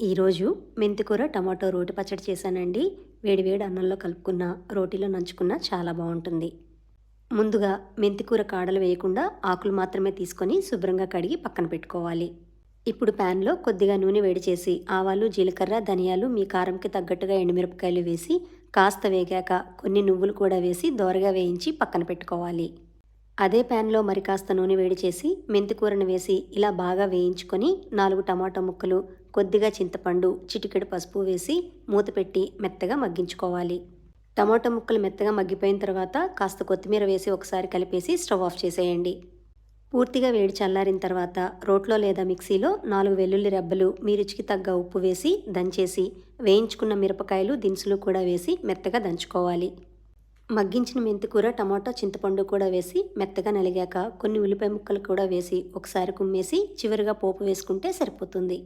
ఈరోజు మెంతికూర టమాటో రోటి పచ్చడి చేశానండి. వేడివేడి అన్నంలో కలుపుకున్న రోటీలో నంచుకున్న చాలా బాగుంటుంది. ముందుగా మెంతికూర కాడలు వేయకుండా ఆకులు మాత్రమే తీసుకొని శుభ్రంగా కడిగి పక్కన పెట్టుకోవాలి. ఇప్పుడు ప్యాన్లో కొద్దిగా నూనె వేడి చేసి ఆవాలు జీలకర్ర ధనియాలు మీ కారంకి తగ్గట్టుగా ఎండుమిరపకాయలు వేసి కాస్త వేగాక కొన్ని నువ్వులు కూడా వేసి దోరగా వేయించి పక్కన పెట్టుకోవాలి. అదే ప్యాన్లో మరి కాస్త నూనె వేడి చేసి మెంతికూరను వేసి ఇలా బాగా వేయించుకొని నాలుగు టమాటా ముక్కలు కొద్దిగా చింతపండు చిటికెడు పసుపు వేసి మూత పెట్టి మెత్తగా మగ్గించుకోవాలి. టమాటా ముక్కలు మెత్తగా మగ్గిపోయిన తర్వాత కాస్త కొత్తిమీర వేసి ఒకసారి కలిపేసి స్టవ్ ఆఫ్ చేసేయండి. పూర్తిగా వేడి చల్లారిన తర్వాత రోట్లో లేదా మిక్సీలో నాలుగు వెల్లుల్లి రెబ్బలు మీ రుచికి తగ్గ ఉప్పు వేసి దంచేసి వేయించుకున్న మిరపకాయలు దినుసులు కూడా వేసి మెత్తగా దంచుకోవాలి. మగ్గించిన మెంతికూర టమాటా చింతపండు కూడా వేసి మెత్తగా నలిగాక కొన్ని ఉల్లిపాయ ముక్కలు కూడా వేసి ఒకసారి కుమ్మేసి చివరిగా పోపు వేసుకుంటే సరిపోతుంది.